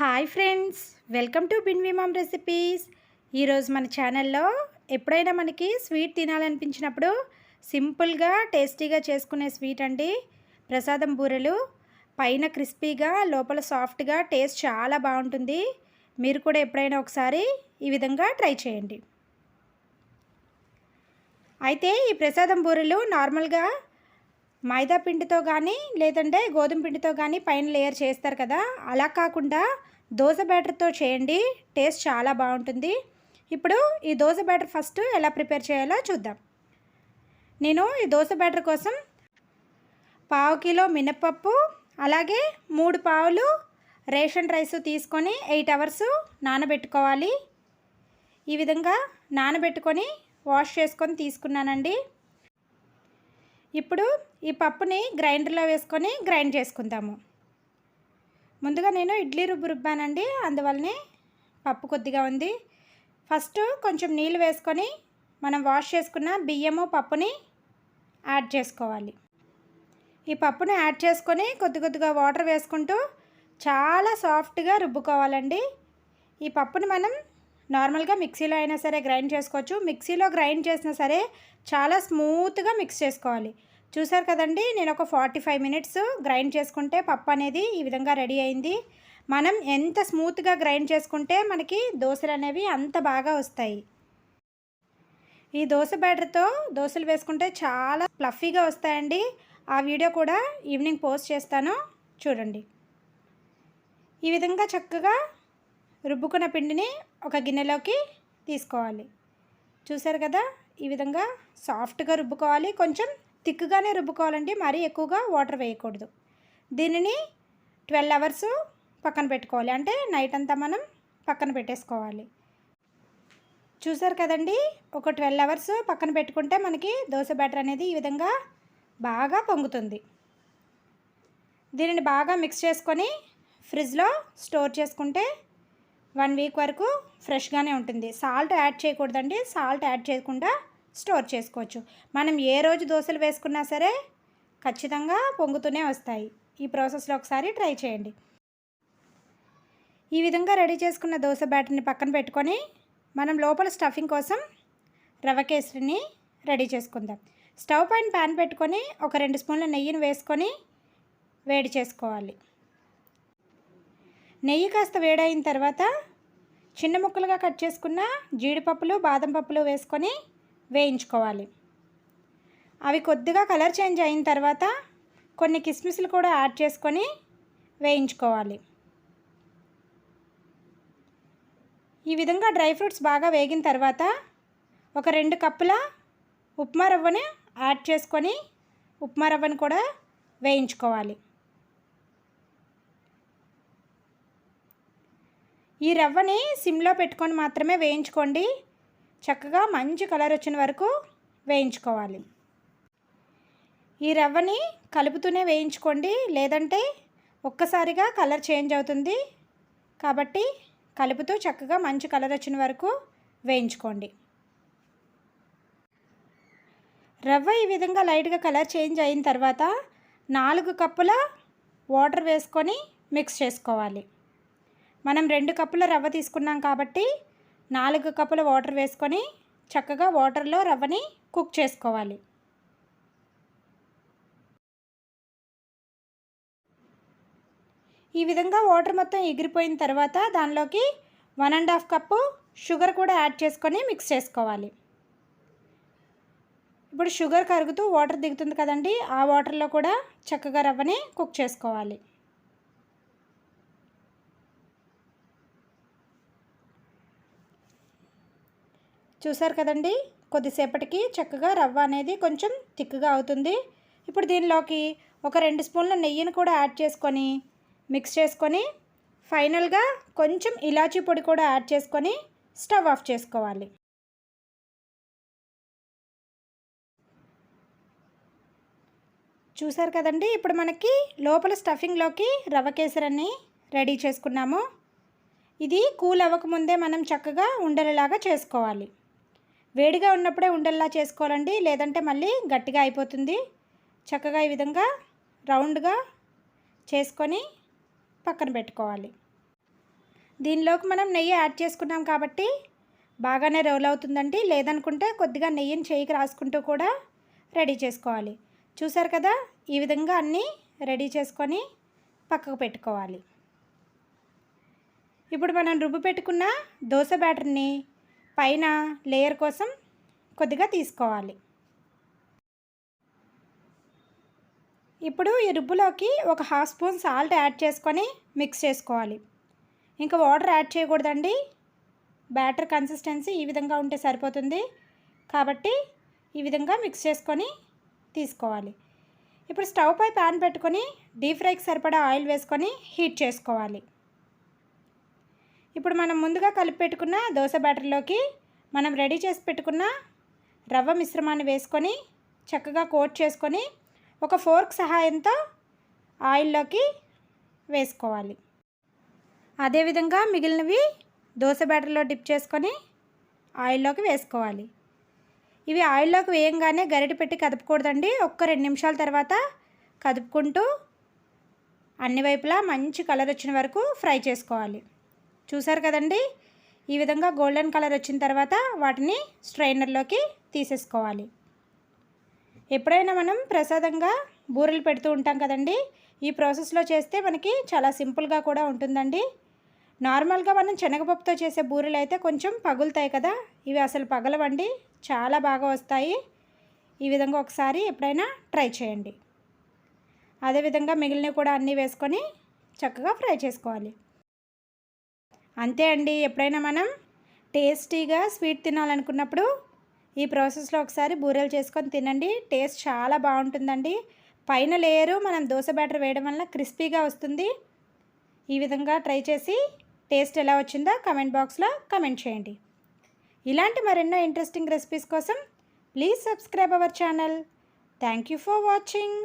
Hi friends welcome to బిన్విమామ్ recipes. ఈరోజు మన ఛానల్లో ఎప్పుడైనా మనకి స్వీట్ తినాలనిపించినప్పుడు సింపుల్గా టేస్టీగా చేసుకునే స్వీట్ అండి. ప్రసాదం బూరెలు పైన క్రిస్పీగా లోపల సాఫ్ట్గా టేస్ట్ చాలా బాగుంటుంది. మీరు కూడా ఎప్పుడైనా ఒకసారి ఈ విధంగా ట్రై చేయండి. అయితే ఈ ప్రసాదం బూరెలు నార్మల్గా మైదా పిండితో కానీ లేదంటే గోధుమ పిండితో కానీ పైన లేయర్ చేస్తారు కదా. అలా కాకుండా దోశ బ్యాటర్తో చేయండి. టేస్ట్ చాలా బాగుంటుంది. ఇప్పుడు ఈ దోశ బ్యాటర్ ఫస్ట్ ఎలా ప్రిపేర్ చేయాలో చూద్దాం. నేను ఈ దోశ బ్యాటర్ కోసం పావు కిలో మినప్పప్పు అలాగే మూడు పావులు రేషన్ రైస్ తీసుకొని ఎయిట్ అవర్స్ నానబెట్టుకోవాలి. ఈ విధంగా నానబెట్టుకొని వాష్ చేసుకొని తీసుకున్నానండి. ఇప్పుడు ఈ పప్పుని గ్రైండర్లో వేసుకొని గ్రైండ్ చేసుకుందాము. ముందుగా నేను ఇడ్లీ రుబ్బు రుబ్బానండి. అందువల్లనే పప్పు కొద్దిగా ఉంది. ఫస్ట్ కొంచెం నీళ్ళు వేసుకొని మనం వాష్ చేసుకున్న బియ్యము పప్పుని యాడ్ చేసుకోవాలి. ఈ పప్పుని యాడ్ చేసుకొని కొద్ది కొద్దిగా వాటర్ వేసుకుంటూ చాలా సాఫ్ట్గా రుబ్బుకోవాలండి. ఈ పప్పుని మనం నార్మల్గా మిక్సీలో అయినా సరే గ్రైండ్ చేసుకోవచ్చు. మిక్సీలో గ్రైండ్ చేసినా సరే చాలా స్మూత్గా మిక్స్ చేసుకోవాలి. చూసారు కదండి నేను ఒక ఫార్టీ ఫైవ్ మినిట్స్ గ్రైండ్ చేసుకుంటే పప్పు అనేది ఈ విధంగా రెడీ అయింది. మనం ఎంత స్మూత్గా గ్రైండ్ చేసుకుంటే మనకి దోశలు అనేవి అంత బాగా వస్తాయి. ఈ దోశ బ్యాటర్తో దోశలు వేసుకుంటే చాలా ఫ్లఫీగా వస్తాయండి. ఆ వీడియో కూడా ఈవినింగ్ పోస్ట్ చేస్తాను. చూడండి. ఈ విధంగా చక్కగా రుబ్బుకున్న పిండిని ఒక గిన్నెలోకి తీసుకోవాలి. చూసారు కదా? ఈ విధంగా సాఫ్ట్గా రుబ్బుకోవాలి. కొంచెం థిక్గానే రుబ్బుకోవాలండి. మరీ ఎక్కువగా వాటర్ వేయకూడదు. దీనిని ట్వెల్వ్ అవర్స్ పక్కన పెట్టుకోవాలి. అంటే నైట్ అంతా మనం పక్కన పెట్టేసుకోవాలి. చూసారు కదండి? ఒక ట్వెల్వ్ అవర్స్ పక్కన పెట్టుకుంటే మనకి దోశ బ్యాటర్ అనేది ఈ విధంగా బాగా పొంగుతుంది. దీనిని బాగా మిక్స్ చేసుకొని ఫ్రిడ్జ్లో స్టోర్ చేసుకుంటే వన్ వీక్ వరకు ఫ్రెష్గానే ఉంటుంది. సాల్ట్ యాడ్ చేయకూడదండి. సాల్ట్ యాడ్ చేయకుండా స్టోర్ చేసుకోవచ్చు. మనం ఏ రోజు దోశలు వేసుకున్నా సరే ఖచ్చితంగా పొంగుతూనే వస్తాయి. ఈ ప్రాసెస్లో ఒకసారి ట్రై చేయండి. ఈ విధంగా రెడీ చేసుకున్న దోశ బ్యాటర్ని పక్కన పెట్టుకొని మనం లోపల స్టఫింగ్ కోసం రవ కేసరిని రెడీ చేసుకుందాం. స్టవ్ పైన ప్యాన్ పెట్టుకొని ఒక రెండు స్పూన్ల నెయ్యిని వేసుకొని వేడి చేసుకోవాలి. నెయ్యి కాస్త వేడైన తర్వాత చిన్న ముక్కలుగా కట్ చేసుకున్న జీడిపప్పులు బాదం పప్పులు వేసుకొని వేయించుకోవాలి. అవి కొద్దిగా కలర్ చేంజ్ అయిన తర్వాత కొన్ని కిస్మిస్లు కూడా యాడ్ చేసుకొని వేయించుకోవాలి. ఈ విధంగా డ్రై ఫ్రూట్స్ బాగా వేగిన తర్వాత ఒక రెండు కప్పుల ఉప్మా రవ్వని యాడ్ చేసుకొని ఉప్మా రవ్వను కూడా వేయించుకోవాలి. ఈ రవ్వని సిమ్లో పెట్టుకొని మాత్రమే వేయించుకోండి. చక్కగా మంచి కలర్ వచ్చిన వరకు వేయించుకోవాలి. ఈ రవ్వని కలుపుతూనే వేయించుకోండి. లేదంటే ఒక్కసారిగా కలర్ చేంజ్ అవుతుంది. కాబట్టి కలుపుతూ చక్కగా మంచి కలర్ వచ్చిన వరకు వేయించుకోండి. రవ్వ ఈ విధంగా లైట్గా కలర్ చేంజ్ అయిన తర్వాత నాలుగు కప్పుల వాటర్ వేసుకొని మిక్స్ చేసుకోవాలి. మనం రెండు కప్పుల రవ్వ తీసుకున్నాం కాబట్టి నాలుగు కప్పుల వాటర్ వేసుకొని చక్కగా వాటర్లో రవ్వని కుక్ చేసుకోవాలి. ఈ విధంగా వాటర్ మొత్తం ఎగిరిపోయిన తర్వాత దానిలోకి one and half cup sugar కూడా యాడ్ చేసుకొని మిక్స్ చేసుకోవాలి. ఇప్పుడు షుగర్ కరుగుతూ వాటర్ దిగుతుంది కదండి ఆ వాటర్లో కూడా చక్కగా రవ్వని కుక్ చేసుకోవాలి. చూసారు కదండి? కొద్దిసేపటికి చక్కగా రవ్వ అనేది కొంచెం థిక్గా అవుతుంది. ఇప్పుడు దీనిలోకి ఒక రెండు స్పూన్ల నెయ్యిని కూడా యాడ్ చేసుకొని మిక్స్ చేసుకొని ఫైనల్గా కొంచెం ఇలాచీ పొడి కూడా యాడ్ చేసుకొని స్టవ్ ఆఫ్ చేసుకోవాలి. చూసారు కదండి? ఇప్పుడు మనకి లోపల స్టఫింగ్లోకి రవ్వ కేసరని రెడీ చేసుకున్నాము. ఇది కూల్ అవ్వకముందే మనం చక్కగా ఉండలేలాగా చేసుకోవాలి. వేడిగా ఉన్నప్పుడే ఉండల్లా చేసుకోవాలండి లేదంటే మళ్ళీ గట్టిగా అయిపోతుంది. చక్కగా ఈ విధంగా రౌండ్గా చేసుకొని పక్కన పెట్టుకోవాలి. దీనిలోకి మనం నెయ్యి యాడ్ చేసుకున్నాం కాబట్టి బాగానే రోల్ అవుతుందండి. లేదనుకుంటే కొద్దిగా నెయ్యిని చేయికి రాసుకుంటూ కూడా రెడీ చేసుకోవాలి. చూసారు కదా ఈ విధంగా అన్నీ రెడీ చేసుకొని పక్కకు పెట్టుకోవాలి. ఇప్పుడు మనం రుబ్బు పెట్టుకున్న దోశ బ్యాటర్ని పైన లేయర్ కోసం కొద్దిగా తీసుకోవాలి. ఇప్పుడు ఈ రుబ్బులోకి ఒక హాఫ్ స్పూన్ సాల్ట్ యాడ్ చేసుకొని మిక్స్ చేసుకోవాలి. ఇంకా వాటర్ యాడ్ చేయకూడదండి. బ్యాటర్ కన్సిస్టెన్సీ ఈ విధంగా ఉంటే సరిపోతుంది. కాబట్టి ఈ విధంగా మిక్స్ చేసుకొని తీసుకోవాలి. ఇప్పుడు స్టవ్ పై ప్యాన్ పెట్టుకొని డీప్ ఫ్రైకి సరిపడా ఆయిల్ వేసుకొని హీట్ చేసుకోవాలి. ఇప్పుడు మనం ముందుగా కలిపి పెట్టుకున్న దోశ బ్యాటర్లోకి మనం రెడీ చేసి పెట్టుకున్న రవ్వ మిశ్రమాన్ని వేసుకొని చక్కగా కోట్ చేసుకొని ఒక ఫోర్క్ సహాయంతో ఆయిల్లోకి వేసుకోవాలి. అదేవిధంగా మిగిలినవి దోశ బ్యాటర్లో డిప్ చేసుకొని ఆయిల్లోకి వేసుకోవాలి. ఇవి ఆయిల్లోకి వేయంగానే గరిటె పెట్టి కదపకూడదండి. ఒక్క రెండు నిమిషాల తర్వాత కదుపుకుంటూ అన్ని వైపులా మంచి కలర్ వచ్చిన వరకు ఫ్రై చేసుకోవాలి. చూసారు కదండి? ఈ విధంగా గోల్డెన్ కలర్ వచ్చిన తర్వాత వాటిని స్ట్రైనర్లోకి తీసేసుకోవాలి. ఎప్పుడైనా మనం ప్రసాదంగా బూరెలు పెడుతూ ఉంటాం కదండి? ఈ ప్రాసెస్లో చేస్తే మనకి చాలా సింపుల్గా కూడా ఉంటుందండి. నార్మల్గా మనం శనగపప్పుతో చేసే బూరెలు అయితే కొంచెం పగులుతాయి కదా? ఇవి అసలు పగలవండి చాలా బాగా వస్తాయి. ఈ విధంగా ఒకసారి ఎప్పుడైనా ట్రై చేయండి. అదేవిధంగా మిగిలినవి కూడా అన్నీ వేసుకొని చక్కగా ఫ్రై చేసుకోవాలి. అంతే అండి. ఎప్పుడైనా మనం టేస్టీగా స్వీట్ తినాలనుకున్నప్పుడు ఈ ప్రాసెస్లో ఒకసారి బూరెలు చేసుకొని తినండి. టేస్ట్ చాలా బాగుంటుందండి. పైన లేయరు మనం దోశ బ్యాటర్ వేయడం వల్ల క్రిస్పీగా వస్తుంది. ఈ విధంగా ట్రై చేసి టేస్ట్ ఎలా వచ్చిందో కమెంట్ బాక్స్లో కమెంట్ చేయండి. ఇలాంటి మరెన్నో ఇంట్రెస్టింగ్ రెసిపీస్ కోసం please subscribe our channel. Thank you for watching.